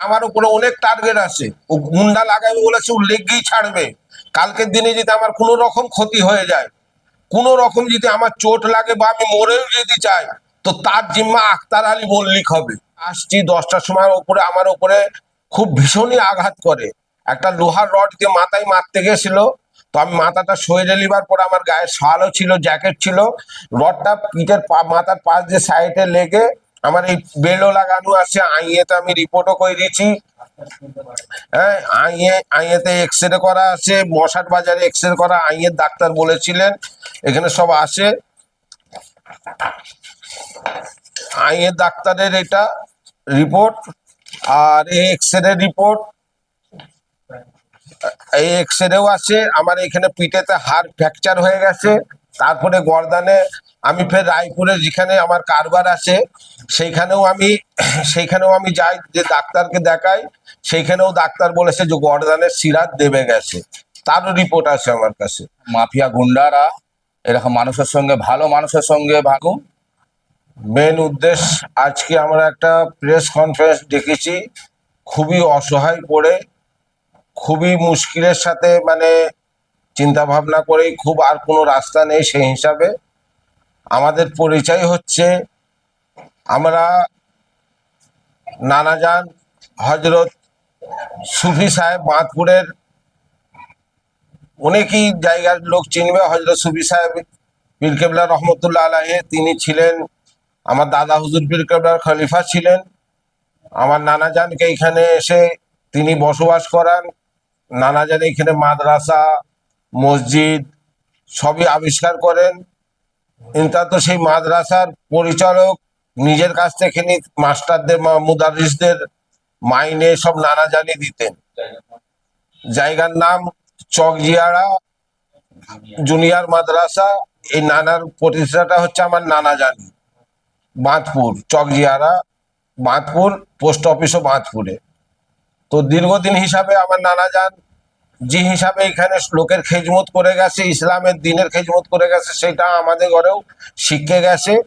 আমার উপরে অনেক টার্গেট আছে। ও মুন্ডা লাগাবে বলেছে, ও লেগেই ছাড়বে। কালকের দিনে যদি আমার কোনো রকম ক্ষতি হয়ে যায়, কোনো রকম যদি আমার চোট লাগে বা আমি মরেও যদি চাই, তো তার জিম্মা আক্তার আলী মল্লিক হবে। আসছি দশটার সময় ওপরে আমার উপরে খুব ভীষণই আঘাত করে। একটা লোহার রড দিয়ে মাথায় মারতে গেছিল, তো আমি মাথাটা সইরে নিবার পরে আমার গায়ে শালও ছিল, জ্যাকেট ছিল। রডটা পিঠের মাথার পাশ দিয়ে সাইডে লেগে আমার এই বেলও লাগানো আছে আইয়েতে আমি রিপোর্টও করে দিয়েছি হ্যাঁ আইয়ে আইয়েতে এক্স রে করা আছে, মশার বাজারে এক্স রে করা আইয়ের ডাক্তার বলেছিলেন, এখানে সব আসে আইয়ের ডাক্তারের এটা রিপোর্ট আর এক্স রে রিপোর্ট এই এক্স রেও আছে, আমার এখানে পিঠেতে হাড় ফ্র্যাকচার হয়ে গেছে। তারপরে গর্দানে আমি ফের রায়পুরে যেখানে আমার কারবার আছে সেইখানেও আমি সেইখানেও আমি যাই যে ডাক্তারকে দেখাই সেইখানেও ডাক্তার বলেছে যে গর্দানের সিরাত দেবে গেছে। তারও রিপোর্ট আছে আমার কাছে। মাফিয়া গুন্ডারা এরকম মানুষের সঙ্গে ভালো মানুষের সঙ্গে ভাগো মেন উদ্দেশ্য আজকে আমরা একটা প্রেস কনফারেন্স ডেকেছি খুবই অসহায় পড়ে খুবই মুশকিলের সাথে মানে চিন্তা ভাবনা করেই খুব আর কোনো রাস্তা নেই সেই হিসাবে। আমাদের পরিচয় হচ্ছে আমরা নানাজান হজরত সুফি সাহেব বাঁধপুরের। অনেকই জায়গার লোক চিনবে, হজরত সুফি সাহেব পীর কেবলা রহমতুল্লাহ আলাহে তিনি ছিলেন আমার দাদা হুজুর পীর কেবলার খলিফা ছিলেন। আমার নানাজানকে এখানে এসে তিনি বসবাস করান। নানাজান এখানে মাদ্রাসা মসজিদ সবই আবিষ্কার করেন। ইনতা তো সেই মাদ্রাসার পরিচালক, নিজের কাছ থেকে মাস্টারদের মুদারিসদের মাইনে সব নানাজানি দিতেন। জায়গার নাম চকজিয়াড়া জুনিয়র মাদ্রাসা, এই নানার প্রতিষ্ঠাটা হচ্ছে আমার নানা জানি বাঁধপুর চকজিয়ারা বাঁধপুর, পোস্ট অফিসও বাঁধপুরে। তো দীর্ঘদিন হিসাবে আমার নানা যান যে হিসাবে এখানে লোকের খেজমত করে গেছে, ইসলামের দিনের খেজমত করে গেছে, সেটা আমাদের ঘরেও শিখে গেছে।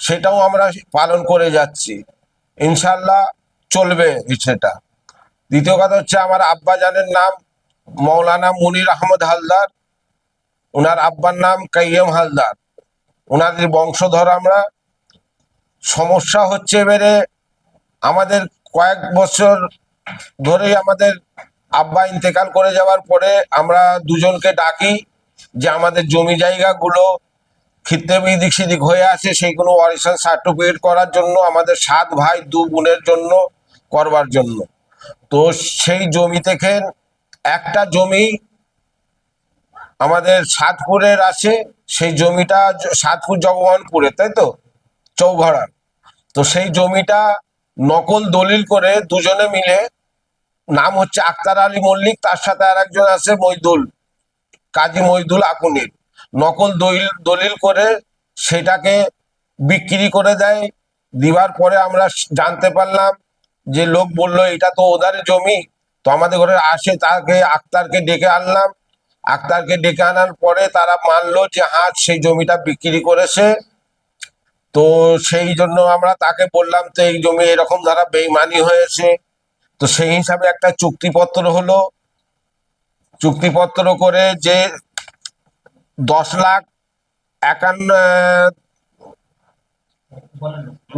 সেটাও আমরা পালন করে যাচ্ছি। ইনশাল্লাহ চলবে সেটা। দ্বিতীয় কথা হচ্ছে, আমার আব্বা জানের নাম মৌলানা মুনির আহমদ হালদার। ওনার আব্বার নাম কাইয়ম হালদার। ওনাদের বংশধর আমরা। সমস্যা হচ্ছে এবারে আমাদের কয়েক বছর ধরেই আমাদের আব্বা ইন্তেকাল করে যাওয়ার পরে আমরা দুজনকে ডাকি যে আমাদের জমি জায়গাগুলো ক্ষিত্রে বিদিক সিদিক হয়ে আছে সেইগুলো অরিজিনাল সার্টিফিকেট করার জন্য, আমাদের সাত ভাই দু বোনের জন্য করবার জন্য। তো সেই জমি থেকে একটা জমি আমাদের সাতপুরের আছে, সেই জমিটা সাতপুর জগমোহনপুরে, তাই তো? চৌঘড়া তো সেই জমিটা নকল দলিল করে দুজনে মিলে নাম হচ্ছে আক্তার আলী মল্লিক, তার সাথে আর একজন আছে মইদুল, কাজী মইদুল আকুনির। নকল দলিল দলিল করে সেটাকে বিক্রি করে দেয়। দিবার পরে আমরা জানতে পারলাম যে লোক বলল, এটা তো ওদের জমি, তো আমাদের ঘরে আসে, তাকে, আক্তারকে ডেকে আনলাম। আক্তারকে ডেকে আনার পরে তারা মানলো যে হ্যাঁ সেই জমিটা বিক্রি করেছে। তো সেই জন্য আমরা তাকে বললাম, তো এই জমি এরকম দ্বারা বেইমানি হয়েছে তো সেই হিসাবে একটা চুক্তিপত্র হলো, চুক্তিপত্র করে যে দশ লাখ একান্ন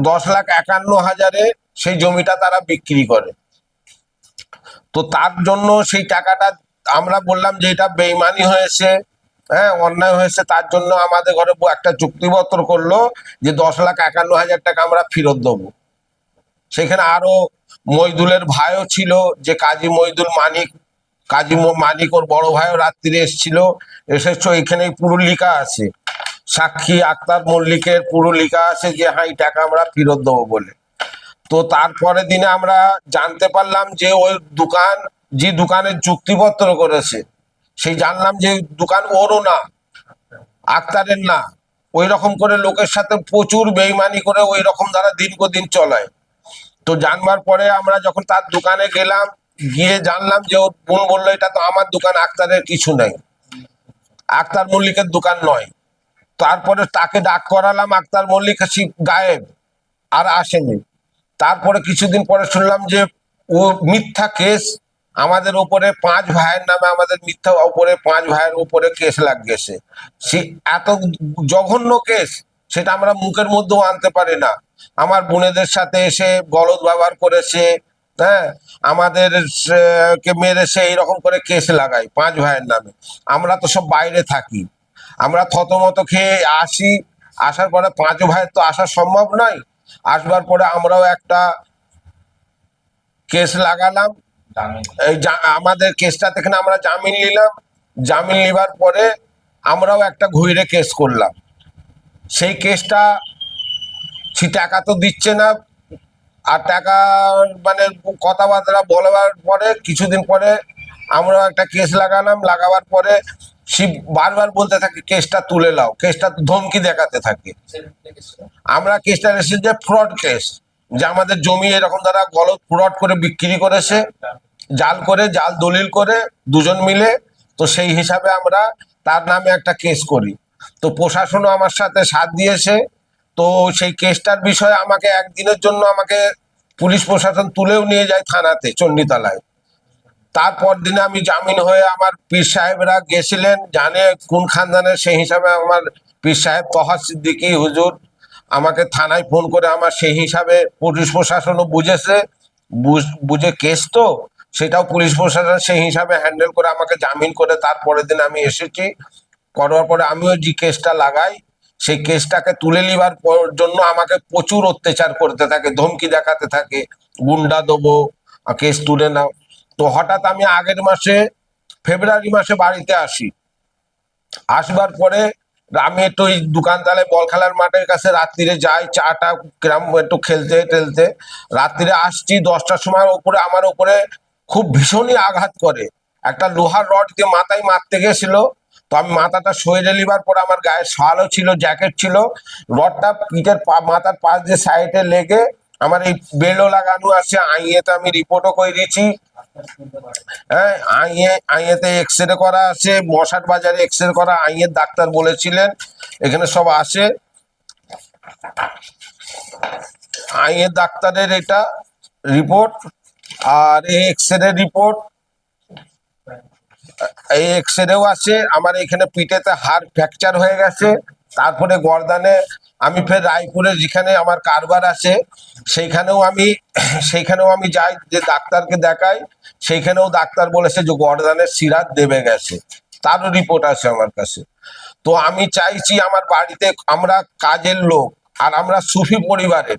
দশ লাখ একান্ন হাজারে সেই জমিটা তারা বিক্রি করে। তো তার জন্য সেই টাকাটা আমরা বললাম যে এটা বেইমানি হয়েছে হ্যাঁ অন্যায় হয়েছে, তার জন্য আমাদের ঘরে একটা চুক্তিপত্র করল যে দশ লাখ একান্ন হাজার টাকা আমরা ফেরত দেবো। সেখানে আরও মইদুলের ভাইও ছিল, যে কাজী মইদুল মানিক, কাজী মানিক ওর বড় ভাইও রাত্রিরে এসেছিল, এসেছ এখানে পুরো লিখা আছে। সাক্ষী আক্তার মল্লিকের পুরো লিখা আছে, যে হ্যাঁ এই টাকা আমরা ফেরত দেবো বলে। তো তারপরে দিনে আমরা জানতে পারলাম যে ওই দোকান, যে দোকানের চুক্তিপত্র করেছে, সেই জানলাম যে দোকান ওরও না, আক্তারের না। ওই রকম করে লোকের সাথে প্রচুর বেইমানি করে ওই রকম দ্বারা দীর্ঘদিন চলায়। তো জানবার পরে আমরা যখন তার দোকানে গেলাম, গিয়ে জানলাম যে ওর বোন বলল, এটা তো আমার দোকান, আক্তারের কিছু নেই। আক্তার মল্লিকের দোকান নয়। তারপরে তাকে ডাক করালাম, আক্তার মল্লিক গায়েব, আর আসেনি। তারপরে কিছুদিন পরে শুনলাম যে ও মিথ্যা কেস, আমাদের উপরে পাঁচ ভাইয়ের নামে আমাদের মিথ্যা উপরে পাঁচ ভাইয়ের উপরে কেস লাগিয়েছে। সে এত জঘন্য কেস, সেটা আমরা মুখের মধ্যেও আনতে পারি না। আমার বোনেদের সাথে এসে গলদ ব্যবহার করেছে হ্যাঁ? আমাদের কে মেরেছে এইরকম করে কেস লাগাই পাঁচ ভাইয়ের নামে। আমরা তো সব বাইরে থাকি। আমরা থতমত খেয়ে আসি। আসার পরে পাঁচ ভাইয়ের তো আসা সম্ভব নয়। আসবার পরে আমরাও একটা কেস লাগালাম। এই আমাদের কেসটা থেকে আমরা জামিন নিলাম। জামিন নেবার পরে আমরাও একটা ঘুরে কেস করলাম। সেই কেসটা সে টাকা তো দিচ্ছে না। আর টাকা মানে কথাবার্তা বলবার পরে, কিছুদিন পরে আমরাও একটা কেস লাগালাম। লাগাবার পরে সে বারবার বলতে থাকে কেসটা তুলে নাও। কেসটা ধমকি দেখাতে থাকে। আমরা কেসটা এসেছি যে ফ্রড কেস যে আমাদের জমি এরকম তারা গলত ফ্রড করে, বিক্রি করেছে, জাল করে, জাল দলিল করে, দুজন মিলে, তো সেই হিসাবে আমরা তার নামে একটা কেস করি। তো প্রশাসনও আমার সাথে সাথ দিয়েছে। তো সেই কেসটার বিষয়ে আমাকে একদিনের জন্য আমাকে পুলিশ প্রশাসন তুলেও নিয়ে যায় থানাতে, চণ্ডীতলায়। তারপর দিনে আমি জামিন হয়ে আমার পীর সাহেবরা গেছিলেন, জানে কোন খানদানের সেই হিসাবে আমার পীর সাহেব তহা সিদ্দিকি হুজুর আমাকে থানায় ফোন করে আমার সেই হিসাবে পুলিশ প্রশাসনও বুঝেছে, বুঝ- কেস তো, সেটাও পুলিশ প্রশাসন সেই হিসাবে হ্যান্ডেল করে আমাকে জামিন করে তারপরের দিন আমি এসেছি। করার পরে আমিও যে কেসটা লাগাই সেই কেসটাকে তুলে নিবার জন্য আমাকে প্রচুর অত্যাচার করতে থাকে, ধমকি দেখাতে থাকে, গুন্ডা দেবো কেস তুলে নাও। তো হঠাৎ আমি আগের মাসে, ফেব্রুয়ারি মাসে বাড়িতে আসি। আসবার পরে আমি একটু ওই দোকানতালে বল খেলার মাঠের কাছে রাত্রিরে যাই, চাটা গ্রাম একটু খেলতে, টেলতে। রাত্রিরে আসছি, দশটার সময় ওপরে, আমার ওপরে খুব ভীষণই আঘাত করে। একটা লোহার রড দিয়ে মাথায় মারতে গেছিল তো আমি মাথাটা সইরে নিবার পরে আমার গায়ে শালও ছিল, জ্যাকেট ছিল। রডটা পিঠের মাথার পাশ দিয়ে সাইডে লেগে আমার এই বেলও লাগানো আছে। আইয়েতে আমি রিপোর্টও করে দিয়েছি। হ্যাঁ আইএ, আইএতে এক্স রে করা আছে, মশার বাজারে এক্স রে করা আইয়ের ডাক্তার বলেছিলেন, এখানে সব আসে আইয়ের ডাক্তারের এটা রিপোর্ট আর এই এক্স রে রিপোর্ট এই এক্স রেও আছে, আমার এখানে পিঠেতে হাড় ফ্র্যাকচার হয়ে গেছে। তারপরে গর্দানে আমি ফের রায়পুরে যেখানে আমার কারবার আছে, সেইখানেও আমি সেইখানেও আমি যাই, যে ডাক্তারকে দেখাই, সেইখানেও ডাক্তার বলেছে যে গর্দানের সিরাত দেবে গেছে। তারও রিপোর্ট আছে আমার কাছে। তো আমি চাইছি আমার বাড়িতে আমরা কাজের লোক, আর আমরা সুফি পরিবারের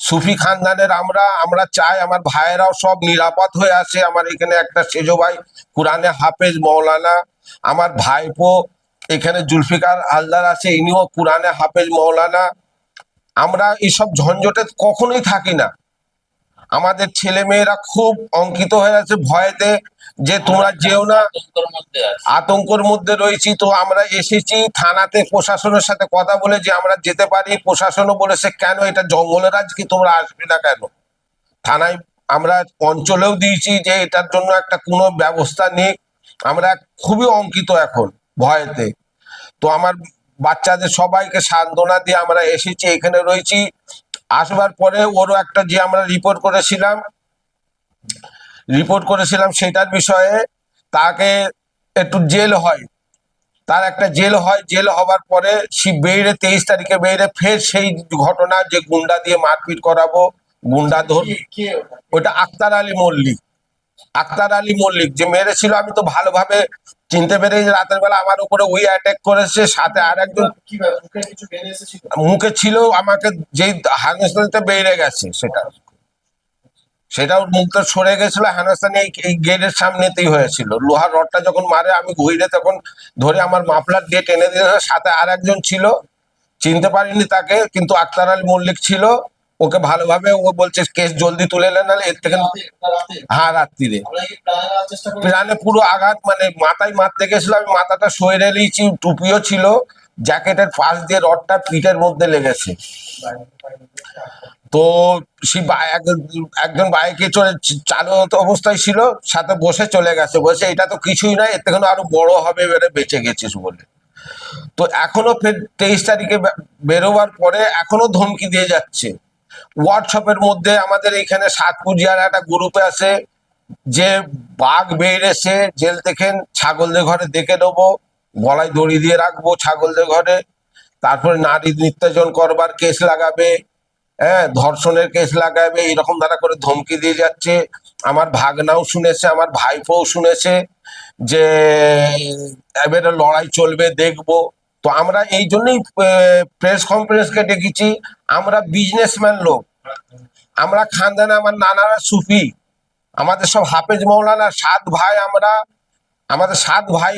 সুফি খানদানের আমরা আমরা চাই আমার ভাইয়েরাও সব নিরাপদ হয়ে আছে আমার এখানে একটা সেজো ভাই, কোরআনে হাফেজ মৌলানা। আমার ভাইপো এখানে জুলফিকার হালদার আছে, ইনিও কোরআনে হাফেজ মৌলানা। আমরা এইসব ঝঞ্ঝটে কখনোই থাকি না। আমাদের ছেলে মেয়েরা খুব অঙ্কিত হয়ে আছে ভয়েতে। যে তোমরা যেও না আতঙ্কর মধ্যে রয়েছি। তো আমরা এসেছি থানাতে প্রশাসনের সাথে কথা বলে যে আমরা যেতে পারি। প্রশাসনও বলেছে কেন? এটা জঙ্গলের রাজ কি? তোমরা আসবে না কেন? থানায় আমরা অঞ্চলেও দিয়েছি যে এটার জন্য একটা কোনো ব্যবস্থা নেই। আমরা খুবই অঙ্কিত এখন ভয়েতে। তো আমার বাচ্চাদের সবাইকে সান্ত্বনা দিয়ে আমরা এসেছি এখানে রয়েছি। আসবার পরে ওরও একটা যে আমরা রিপোর্ট করেছিলাম রিপোর্ট করেছিলাম সেটার বিষয়ে তাকে একটু জেল হয়। তার একটা জেল হয় জেল হবার পরে সে বেড়ে তেইশ তারিখে বেড়ে ফের সেই ঘটনা যে গুন্ডা দিয়ে মারপিট করাবো গুন্ডা ধর ওটা আক্তার আলী মল্লিক। আক্তার আলী মল্লিক যে মেরেছিল আমি তো ভালোভাবে চিনতে পেরে রাতের বেলা আমার উপরে ওই অ্যাটাক করেছে সাথে আর একজন মুখে ছিল আমাকে যেই হানস্তানিতে বেড়ে গেছে সেটা। সেটাও মুখটা সরে গেছিল হানস্তানি এই গেটের সামনেতেই হয়েছিল। লোহার রডটা যখন মারে, আমি ঘুরে তখন ধরে আমার মাফলার দিয়ে টেনে দিয়েছে সাথে আর একজন ছিল। চিনতে পারিনি তাকে, কিন্তু আক্তার আল মল্লিক ছিল। ওকে ভালোভাবে ও বলছে, কেস জলদি তুলে নেন নাহলে এর থেকে হ্যাঁ রাত্রিরে। প্রাণে পুরো আঘাত মানে মাথায় মারতে গেছিল, আমি মাথাটা নিয়েছি, টুপিও ছিল। জ্যাকেটের পাশ দিয়ে রডটা পিঠের মধ্যে লেগেছে। তো সে একজন বাইকে চলে চালু অবস্থায় ছিল, সাথে বসে চলে গেছে। বসে এটা তো কিছুই নয় এর থেকে আরও বড় হবে বেড়ে বেঁচে গেছিস বলে। তো এখনও ফের তেইশ তারিখে বেরোবার পরে এখনও ধমকি দিয়ে যাচ্ছে। হোয়াটসঅ্যাপের মধ্যে আমাদের এখানে সাতপুজিয়ার একটা গ্রুপে আছে, যে বাঘ বেরিয়েছে জেল থেকে ছাগলদের ঘরে দেখে নেব। গলায় দড়ি দিয়ে রাখব ছাগলদের ঘরে। তারপরে নারী নির্যাতন করবার কেস লাগাবে। হ্যাঁ ধর্ষণের কেস লাগাবে, এরকম ধারা করে ধমকি দিয়ে যাচ্ছে। আমার ভাগনাও শুনেছে, আমার ভাইপোও শুনেছে যে, এবারে লড়াই চলবে, দেখব। তো আমরা এই জন্যই প্রেস কনফারেন্সকে ডেকেছি। আমরা বিজনেসম্যান লোক। আমরা খানদানে, আমার নানারা সুফি। আমাদের সব হাফেজ মৌলানা সাত ভাই আমরা। আমাদের সাত ভাই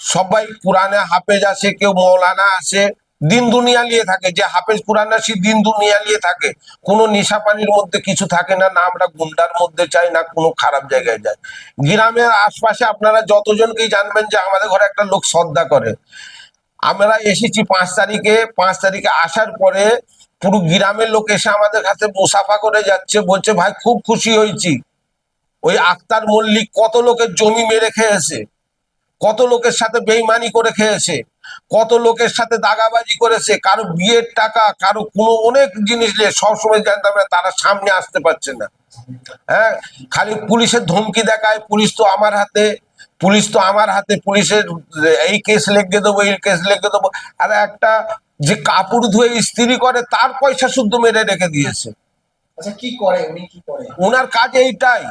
সবাই কোরআনে হাফেজ আছে কেউ মৌলানা আছে দিন দুনিয়া নিয়ে থাকে। যে হাফেজ কোরআন সে দিন দুনিয়া নিয়ে থাকে। কোনো নেশা পানির মধ্যে কিছু থাকে না না আমরা গুন্ডার মধ্যে চাই, না কোনো খারাপ জায়গায় যাই। গ্রামের আশপাশে আপনারা যতজনকেই জানবেন যে আমাদের ঘরে একটা লোক শ্রদ্ধা করে। আমরা এসেছি পাঁচ তারিখে পাঁচ তারিখে আসার পরে পুরো গ্রামের লোক এসে আমাদের কাছে মুসাফা করে যাচ্ছে, বলছে, ভাই, খুব খুশি হয়েছি। ওই আক্তার মল্লিক কত লোকের জমি মেরে খেয়েছে। কত লোকের সাথে বেইমানি করে খেয়েছে কত লোকের সাথে দাগাবাজি করেছে কারও বিয়ের টাকা কারও কোনো অনেক জিনিস নিয়ে সবসময় জানতাম না তারা সামনে আসতে পারছে না। হ্যাঁ খালি পুলিশের ধমকি দেখায় পুলিশ তো আমার হাতে পুলিশ তো আমার হাতে পুলিশের এই কেস লেগে দেবো এই কেস লেগে দেবো। আর একটা যে কাপড় ধুয়ে ইস্ত্রি করে তার পয়সা শুদ্ধ মেরে রেখে দিয়েছে। আচ্ছা কি করে? উনি কি করে? ওনার কাজ এইটাই।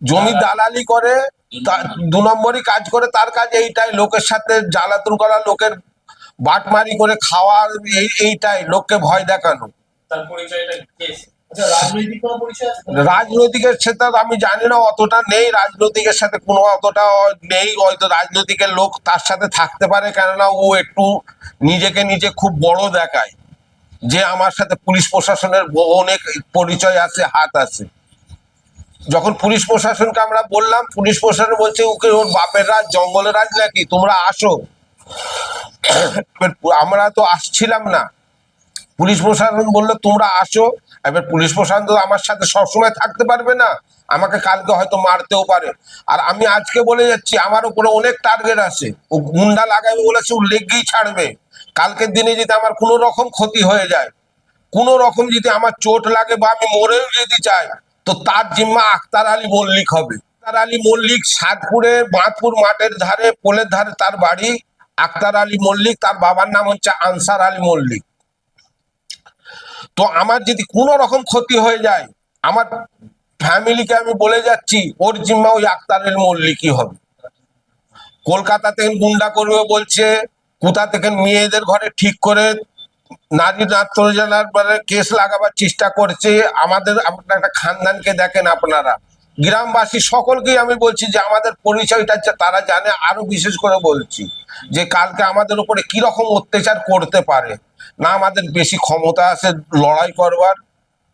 জমি দালালি করে দু নম্বরই কাজ করে তার কাজ এইটাই লোকের সাথে জ্বালাতন করা লোকের বাটমারি করে খাওয়া এই এইটাই লোককে ভয় দেখানো। আচ্ছা রাজনৈতিকের সাথে আমি জানি না অতটা নেই রাজনৈতিকের সাথে কোনো অতটা নেই হয়তো রাজনৈতিকের লোক তার সাথে থাকতে পারে কেননা ও একটু নিজেকে নিজে খুব বড় দেখায়। যে আমার সাথে পুলিশ প্রশাসনের অনেক পরিচয় আছে হাত আছে। যখন পুলিশ প্রশাসনকে আমরা বললাম, পুলিশ প্রশাসন বলছে, ওকে, ওর বাপের রাজ, জঙ্গলের রাজ নাকি? তোমরা আসো। আমরা তো আসছিলাম না। পুলিশ প্রশাসন বলল, তোমরা আসো। এবার পুলিশ প্রশাসন তো আমার সাথে সবসময় থাকতে পারবে না। আমাকে কালকে হয়তো মারতেও পারে। আর আমি আজকে বলে যাচ্ছি, আমার উপরে অনেক টার্গেট আছে। ও গুন্ডা লাগাবে বলেছে, ও লেগেই ছাড়বে। কালকের দিনে যদি আমার কোনো রকম ক্ষতি হয়ে যায়, কোনো রকম যদি আমার চোট লাগে বা আমি মরেও যদি চাই তো তার জিম্মা আক্তার আলী মল্লিক হবে আক্তার আলী মল্লিক সাতপুরে বাঁধপুর মাঠের ধারে, পোলের ধারে তার বাড়ি আক্তার আলী মল্লিক, তার বাবার নাম হচ্ছে আনসার আলী মল্লিক। তো আমার যদি কোনো রকম ক্ষতি হয়ে যায়, আমার ফ্যামিলিকে আমি বলে যাচ্ছি, ওর জিম্মা ওই আক্তার আলী মল্লিকই হবে। কলকাতা থেকে গুন্ডা করবে বলছে, কোথা থেকে মেয়েদের ঘরে ঠিক করে নারী নাট্যজানার মানে কেস লাগাবার চেষ্টা করছে। আমাদের, আপনার একটা খানদানকে দেখেন আপনারা। গ্রামবাসী সকলকেই আমি বলছি যে আমাদের পরিচয়টা তারা জানে, আরও বিশেষ করে বলছি যে কালকে আমাদের উপরে কি রকম অত্যাচার করতে পারে। না আমাদের বেশি ক্ষমতা আছে লড়াই করবার।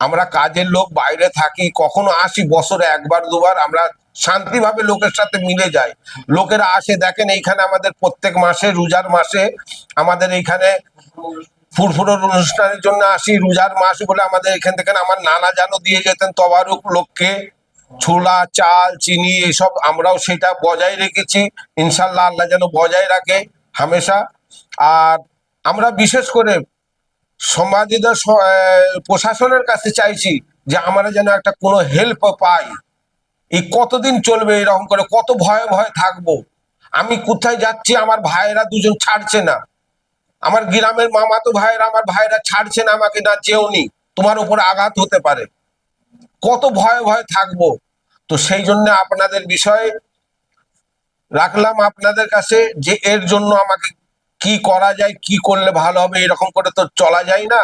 আমরা কাজের লোক, বাইরে থাকি, কখনো আসি, বছরে একবার, দুবার, আমরা শান্তিভাবে লোকের সাথে মিলে যাই। লোকেরা আসে, দেখেন এইখানে আমাদের প্রত্যেক মাসে, রোজার মাসে আমাদের এইখানে ফুরফুরের অনুষ্ঠানের জন্য আসি, রোজার মাস বলে আমাদের এখান থেকে আমার নানা জানো দিয়ে যেতেন, তবারুক লোককে ছোলা, চাল, চিনি, এসব আমরাও সেটা বজায় রেখেছি। ইনশাল্লাহ আল্লাহ যেন বজায় রাখে হামেশা। আর আমরা বিশেষ করে সমাজিত প্রশাসনের কাছে চাইছি যে আমরা যেন একটা কোনো হেল্প পাই। এই কতদিন চলবে এরকম করে, কত ভয়ে ভয়ে থাকব? আমি কোথায় যাচ্ছি, আমার ভাইয়েরা দুজন ছাড়ছে না। আমার গ্রামের মামাতো ভাইয়েরা, আমার ভাইয়েরা ছাড়ছে না আমাকে না যেওনি তোমার উপর আঘাত হতে পারে। কত ভয়ে ভয়ে থাকব। তো সেই জন্য আপনাদের বিষয়ে রাখলাম আপনাদের কাছে যে এর জন্য আমাকে কি করা যায়, কি করলে ভালো হবে, এরকম করে তো চলা যায় না।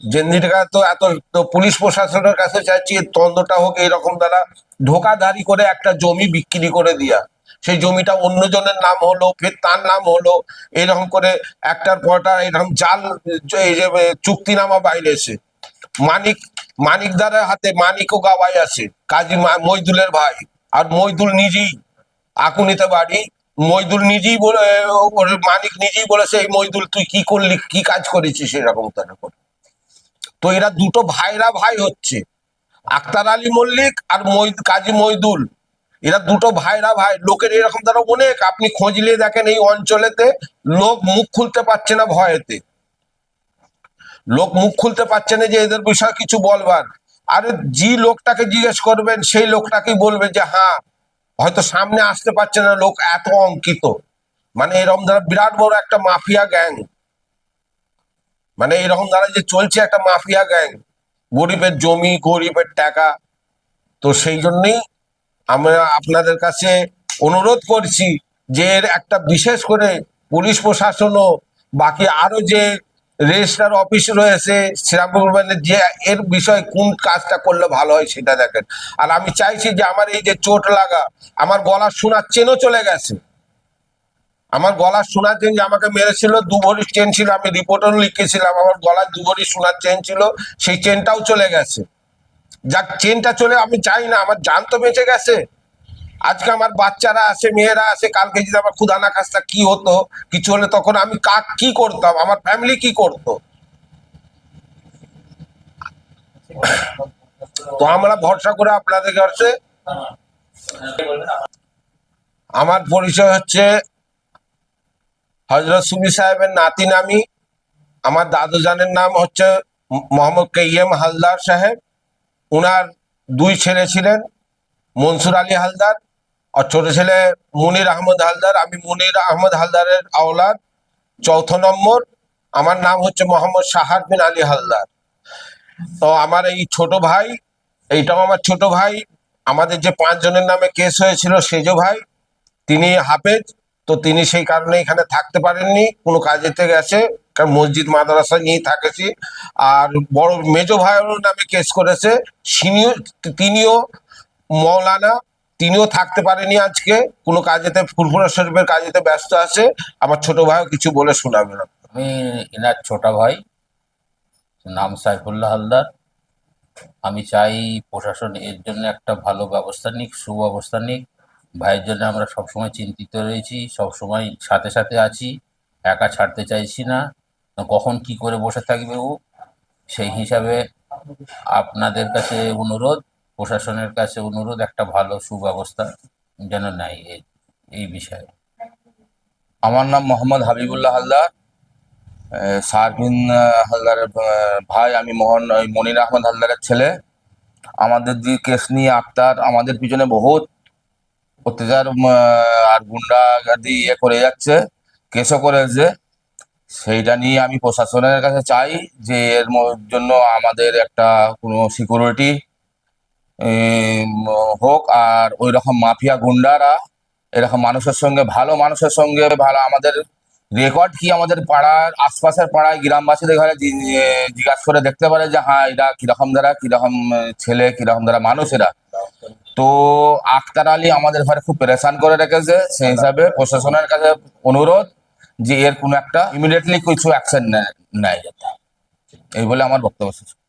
জেন্দিটা তো এত পুলিশ প্রশাসনের কাছে চাইছি এর তদন্তটা হোক, এরকম দ্বারা ধোকাধারি করে একটা জমি বিক্রি করে দিয়া। সেই জমিটা অন্যজনের নাম হলো, ফের তার নাম হলো, এরকম করে একটার পরটা এরকম জাল চুক্তিনামা বাইরে এসে। মানিক, মানিকদারের হাতে মানিকও গাওয়াই আছে, কাজী মইদুলের ভাই। আর মইদুল নিজেই আকুনিতে বাড়ি। মইদুল নিজেই বলে মানিক নিজেই বলেছে, এই মইদুল, তুই কি করলি, কি কাজ করেছিস এরকম তারা করে? তো এরা দুটো ভাইরা ভাই হচ্ছে। আক্তার আলী মল্লিক আর কাজী মইদুল। এরা দুটো ভাইরা ভাই, লোকের এরকম তারা অনেক। আপনি খোঁজলে দেখেন এই অঞ্চলেতে লোক মুখ খুলতে পারছে না ভয়েতে। লোক মুখ খুলতে পারছে না যে এদের বিষয়ে কিছু বলবার। আরে যে লোকটাকে জিজ্ঞেস করবেন, সেই লোকটাকেই বলবে যে হ্যাঁ হয়তো সামনে আসতে পারছে না লোক এত অঙ্কিত। মানে এরকম দ্বারা বিরাট বড় একটা মাফিয়া গ্যাং। মানে এরকম দ্বারা যে চলছে একটা মাফিয়া গ্যাং। গরিবের জমি, গরিবের টাকা। তো সেই জন্যই আমরা আপনাদের কাছে অনুরোধ করছি যে এর একটা বিশেষ করে পুলিশ প্রশাসনও বাকি আরও যে রেজিস্ট্রার অফিস রয়েছে, শ্রীরামপুর যে এর বিষয়ে কোন কাজটা করলে ভালো হয় সেটা দেখেন। আর আমি চাইছি যে আমার এই যে চোট লাগা, আমার গলার শোনার চেনও চলে গেছে। আমার গলার শোনার চেন আমাকে মেরেছিল, দু ভরি চেন ছিল, আমি রিপোর্টও লিখেছিলাম, আমার গলার দু ভরি শোনার চেন ছিল, সেই চেনটাও চলে গেছে। যাক, চেনটা চলে, আমি চাই না, আমার জান তো বেঁচে গেছে। আজকে আমার বাচ্চারা আছে, মেয়েরা আছে, কালকে যদি আমার ক্ষুদানা কাজটা কি হতো, কিছু হলে তখন আমি কাক কি করতাম, আমার ফ্যামিলি কি করতো? তো আমরা ভরসা করে আপনাদের কাছে, আমার পরিচয় হচ্ছে হজরত সুবি সাহেবের নাতি নামি। আমার দাদু জানের নাম হচ্ছে মোহাম্মদ কেইএম হালদার সাহেব। উনার দুই ছেলে ছিলেন, মনসুর আলী হালদার আর ছোট ছেলে মুনির আহমদ হালদার। আমি মুনির আহমদ হালদারের আওলাদ, চৌথ নম্বর। আমার নাম হচ্ছে মোহাম্মদ সাহার বিন আলী হালদার। তো আমার এই ছোট ভাই, এইটাও আমার ছোট ভাই। আমাদের যে পাঁচজনের নামে কেস হয়েছিল সেজো ভাই, তিনি হাফেজ। তো তিনি সেই কারণে এখানে থাকতে পারেননি, কোনো কাজেতে গেছে। কারণ মসজিদ মাদ্রাসা নিয়েই থাকেছি। আর বড় মেজো ভাইয়ের নামে কেস করেছে। সিনিও তিনিও মৌলানা, তিনিও থাকতে পারেনি আজকে। কোনো কাজেতে, ফুরফুরা শরীফের কাজেতে ব্যস্ত আছে। আমার ছোট ভাইও কিছু বলে শোনাবে। না আমি এনার ছোট ভাই, নাম সাইফুল্লাহ হালদার। আমি চাই প্রশাসন এর জন্য একটা ভালো ব্যবস্থা নিক, সুব্যবস্থা নিক। ভাইয়ের জন্য আমরা সবসময় চিন্তিত রয়েছি সবসময় সাথে সাথে আছি একা ছাড়তে চাইছি না। কখন কি করে বসে থাকবে ও? সেই হিসাবে আপনাদের কাছে অনুরোধ প্রশাসনের কাছে অনুরোধ একটা ভালো সুব্যবস্থা যেন নেয় এই- বিষয়ে। আমার নাম মোহাম্মদ হাবিবুল্লাহ হালদার। আহ, হালদারের ভাই আমি মোহন মনির আহমদ হালদারের ছেলে। আমাদের যে কেস নিয়ে আক্তার আমাদের পিছনে বহুত অত্যাচার আর গুন্ডাগার্দি ইয়ে করে যাচ্ছে, কেসও করেছে। সেইটা নিয়ে আমি প্রশাসনের কাছে চাই যে এর জন্য আমাদের একটা কোনো সিকিউরিটি হোক। আর ওই রকম মাফিয়া গুন্ডারা, এরকম মানুষের সঙ্গে, ভালো মানুষের সঙ্গে, ভালো আমাদের রেকর্ড কি আমাদের পাড়ার আশপাশের পাড়ায় গ্রামবাসীদের ঘরে জিজ্ঞাসা করে দেখতে পারে যে হ্যাঁ এরা কীরকম দ্বারা কীরকম ছেলে, কীরকম দ্বারা মানুষ এরা? তো আখতার আলী আমাদের ঘরে খুব পেরেশান করে রেখেছে, সেই হিসাবে প্রশাসনের কাছে অনুরোধ যে এর কোনো একটা ইমিডিয়েটলি কিছু অ্যাকশন নেয় এই বলে আমার বক্তব্য শেষ।